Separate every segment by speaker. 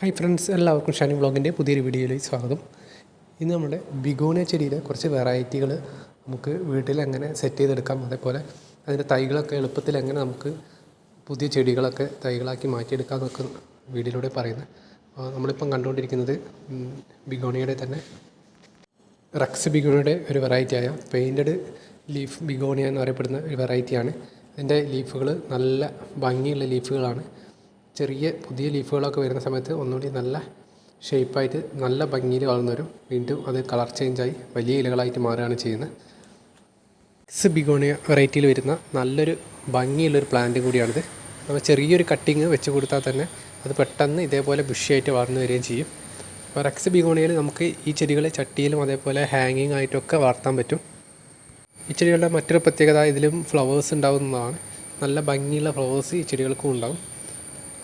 Speaker 1: Hi friends എല്ലാവർക്കും ഷാനി വ്ളോഗിന്റെ പുതിയൊരു വീഡിയോയിലേക്ക് സ്വാഗതം. ഇന്ന് നമ്മുടെ ബിഗോന ചെടിയിലെ കുറച്ച് വെറൈറ്റികൾ നമുക്ക് വീട്ടിൽ എങ്ങനെ സെറ്റ് ചെയ്തെടുക്കാം അതേപോലെ അതിന്റെ തൈകളൊക്കെ എളുപ്പത്തിൽ എങ്ങനെ നമുക്ക് പുതിയ ചെടികളൊക്കെ തൈകളാക്കി മാറ്റിയെടുക്കാം എന്നൊക്കെ വീഡിയോയിലൂടെ പറയുന്നത്. നമ്മളിപ്പം കണ്ടുകൊണ്ടിരിക്കുന്നത് ബിഗോണിയുടെ തന്നെ റക്സ് ബിഗോണിയുടെ ഒരു വെറൈറ്റിയായ പെയിന്റഡ് ലീഫ് ബിഗോണിയ എന്ന് പറയപ്പെടുന്ന ഒരു വെറൈറ്റിയാണ്. ഇതിന്റെ ലീഫുകൾ നല്ല ഭംഗിയുള്ള ലീഫുകളാണ്. ചെറിയ പുതിയ ലീഫുകളൊക്കെ വരുന്ന സമയത്ത് ഒന്നുകൂടി നല്ല ഷേപ്പായിട്ട് നല്ല ഭംഗിയിൽ വളർന്നു വരും വീണ്ടും അത് കളർ ചേഞ്ചായി വലിയ ഇലകളായിട്ട് മാറുകയാണ് ചെയ്യുന്നത്. എക്സ് ബിഗോണിയ വെറൈറ്റിയിൽ വരുന്ന നല്ലൊരു ഭംഗിയുള്ളൊരു പ്ലാന്റ് കൂടിയാണിത്. അപ്പോൾ ചെറിയൊരു കട്ടിങ് വെച്ച് കൊടുത്താൽ തന്നെ അത് പെട്ടെന്ന് ഇതേപോലെ ബുഷിയായിട്ട് വളർന്നു വരികയും ചെയ്യും. അപ്പോൾ റെക്സ് ബിഗോണിയയിൽ നമുക്ക് ഈ ചെടികളെ ചട്ടിയിലും അതേപോലെ ഹാങ്ങിങ് ആയിട്ടൊക്കെ വളർത്താൻ പറ്റും. ഈ ചെടികളുടെ മറ്റൊരു പ്രത്യേകത ഇതിലും ഫ്ലവേഴ്സ് ഉണ്ടാകുന്നതാണ് നല്ല ഭംഗിയുള്ള ഫ്ലവേഴ്സ് ഈ ചെടികൾക്കും ഉണ്ടാവും.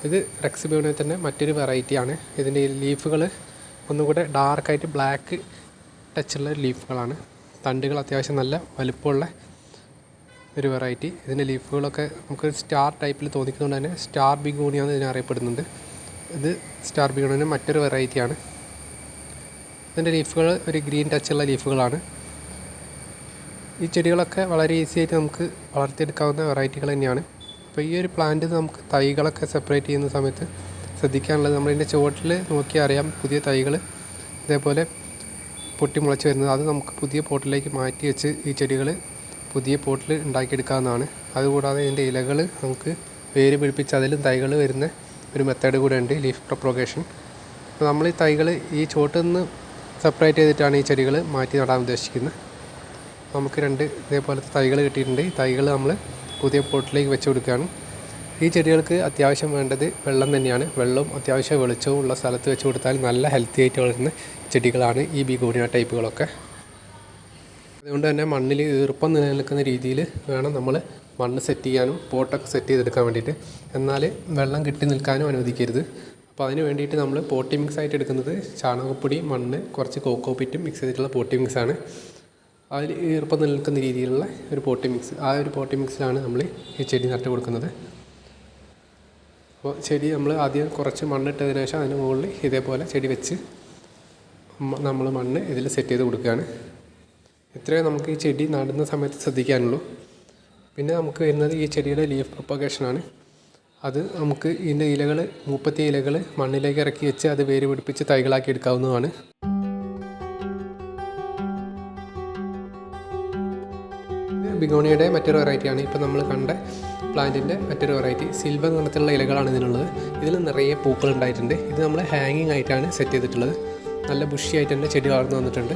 Speaker 1: ഇത് റെക്സ് ബിഗോണിയ തന്നെ മറ്റൊരു വെറൈറ്റിയാണ് ഇതിന്റെ ലീഫുകൾ ഒന്നുകൂടെ ഡാർക്കായിട്ട് ബ്ലാക്ക് ടച്ചുള്ള ലീഫുകളാണ് തണ്ടുകൾ അത്യാവശ്യം നല്ല വലുപ്പമുള്ള ഒരു വെറൈറ്റി ഇതിന്റെ ലീഫുകളൊക്കെ നമുക്ക് സ്റ്റാർ ടൈപ്പിൽ തോന്നിക്കുന്നതുകൊണ്ട് തന്നെ സ്റ്റാർ ബിഗോണിയ എന്ന് ഇതിനെ അറിയപ്പെടുന്നുണ്ട്. ഇത് സ്റ്റാർ ബിഗോണിയ മറ്റൊരു വെറൈറ്റിയാണ് ഇതിന്റെ ലീഫുകൾ ഒരു ഗ്രീൻ ടച്ചുള്ള ലീഫുകളാണ് ഈ ചെടികളൊക്കെ വളരെ ഈസി ആയിട്ട് നമുക്ക് വളർത്തിയെടുക്കാവുന്ന വെറൈറ്റികൾ തന്നെയാണ്. അപ്പോൾ ഈ ഒരു പ്ലാന്റ് നമുക്ക് തൈകളൊക്കെ സെപ്പറേറ്റ് ചെയ്യുന്ന സമയത്ത് ശ്രദ്ധിക്കാനുള്ളത് നമ്മളിതിന്റെ ചുവട്ടിൽ നോക്കി അറിയാം പുതിയ തൈകൾ ഇതേപോലെ പൊട്ടി മുളച്ച് വരുന്നത്. അത് നമുക്ക് പുതിയ പോട്ടിലേക്ക് മാറ്റി വെച്ച് ഈ ചെടികൾ പുതിയ പോട്ടിൽ ഉണ്ടാക്കിയെടുക്കാവുന്നതാണ്. അതുകൂടാതെ ഇതിന്റെ ഇലകൾ നമുക്ക് വേര് പിടിപ്പിച്ച് അതിലും തൈകൾ വരുന്ന ഒരു മെത്തേഡ് കൂടെ ഉണ്ട് ലീഫ് പ്രൊപ്പഗേഷൻ അപ്പോൾ നമ്മൾ ഈ തൈകൾ ഈ ചുവട്ടിൽ നിന്ന് സെപ്പറേറ്റ് ചെയ്തിട്ടാണ് ഈ ചെടികൾ മാറ്റി നടാൻ ഉദ്ദേശിക്കുന്നത്. നമുക്ക് രണ്ട് ഇതേപോലത്തെ തൈകൾ കിട്ടിയിട്ടുണ്ട്. ഈ തൈകൾ നമ്മൾ പുതിയ പോട്ടിലേക്ക് വെച്ച് കൊടുക്കുകയാണ്. ഈ ചെടികൾക്ക് അത്യാവശ്യം വേണ്ടത് വെള്ളം തന്നെയാണ്. വെള്ളവും അത്യാവശ്യം വെളിച്ചവും ഉള്ള സ്ഥലത്ത് വെച്ച് കൊടുത്താൽ നല്ല ഹെൽത്തി ആയിട്ട് വളരുന്ന ചെടികളാണ് ഈ ബിഗോണിയ ടൈപ്പുകളൊക്കെ. അതുകൊണ്ട് തന്നെ മണ്ണിൽ ഈർപ്പം നിലനിൽക്കുന്ന രീതിയിൽ വേണം നമ്മൾ മണ്ണ് സെറ്റ് ചെയ്യാനും പോട്ടൊക്കെ സെറ്റ് ചെയ്തെടുക്കാൻ വേണ്ടിയിട്ട്. എന്നാൽ വെള്ളം കെട്ടി നിൽക്കാനും അനുവദിക്കരുത്. അപ്പോൾ അതിന് വേണ്ടിയിട്ട് നമ്മൾ പോട്ടി മിക്സ് ആയിട്ട് എടുക്കുന്നത് ചാണകപ്പൊടി മണ്ണ് കുറച്ച് കോക്കോപ്പിറ്റും മിക്സ് ചെയ്തിട്ടുള്ള പോട്ടി മിക്സാണ് അതിൽ ഈർപ്പം നിൽക്കുന്ന രീതിയിലുള്ള ഒരു പോട്ടി മിക്സ് ആ ഒരു പോട്ടി മിക്സിലാണ് നമ്മൾ ഈ ചെടി നട്ട് കൊടുക്കുന്നത്. അപ്പോൾ ചെടി നമ്മൾ ആദ്യം കുറച്ച് മണ്ണിട്ടതിന് ശേഷം അതിന് മുകളിൽ ഇതേപോലെ ചെടി വെച്ച് നമ്മൾ മണ്ണ് ഇതിൽ സെറ്റ് ചെയ്ത് കൊടുക്കുകയാണ്. ഇത്രയും നമുക്ക് ഈ ചെടി നടുന്ന സമയത്ത് ശ്രദ്ധിക്കാനുള്ളൂ. പിന്നെ നമുക്ക് വരുന്നത് ഈ ചെടിയുടെ ലീഫ് പ്രൊപ്പഗേഷനാണ് അത് നമുക്ക് ഇതിന്റെ ഇലകൾ മുപ്പത്തി ഇലകൾ മണ്ണിലേക്ക് ഇറക്കി വെച്ച് അത് വേര് പിടിപ്പിച്ച് തൈകളാക്കി എടുക്കാവുന്നതാണ്. ബിഗോണിയുടെ മറ്റൊരു വെറൈറ്റിയാണ് ഇപ്പോൾ നമ്മൾ കണ്ട പ്ലാന്റിന്റെ മറ്റൊരു വെറൈറ്റി. സിൽവർ നിറത്തിലുള്ള ഇലകളാണ് ഇതിനുള്ളത്. ഇതിൽ നിറയെ പൂക്കൾ ഉണ്ടായിട്ടുണ്ട്. ഇത് നമ്മൾ ഹാങ്ങിങ് ആയിട്ടാണ് സെറ്റ് ചെയ്തിട്ടുള്ളത്. നല്ല ബുഷി ആയിട്ട് തന്നെ ചെടി വളർന്നു വന്നിട്ടുണ്ട്.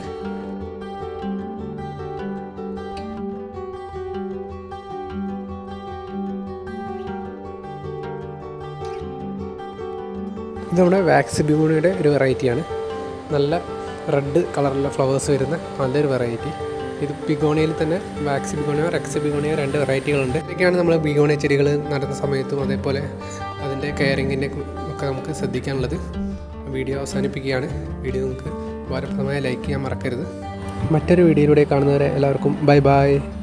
Speaker 1: ഇത് നമ്മുടെ വാക്സ് ബിഗോണിയുടെ ഒരു വെറൈറ്റിയാണ് നല്ല റെഡ് കളറിലുള്ള ഫ്ലവേഴ്സ് വരുന്ന നല്ലൊരു വെറൈറ്റി ഇത് ബിഗോണിയയിൽ തന്നെ വാക്സ് ബിഗോണിയോ റെക്സ് ബിഗോണിയോ രണ്ട് വെറൈറ്റികളുണ്ട്. ഇതൊക്കെയാണ് നമ്മൾ ബിഗോണിയ ചെടികൾ നടുന്ന സമയത്തും അതേപോലെ അതിന്റെ കെയറിങ്ങിന്റെ ഒക്കെ നമുക്ക് ശ്രദ്ധിക്കാനുള്ളത്. വീഡിയോ അവസാനിപ്പിക്കുകയാണ്. വീഡിയോ നമുക്ക് ഉപകാരപ്രദമായ ലൈക്ക് ചെയ്യാൻ മറക്കരുത്. മറ്റൊരു വീഡിയോയിലൂടെ കാണുന്നവരെ എല്ലാവർക്കും ബൈ ബൈ.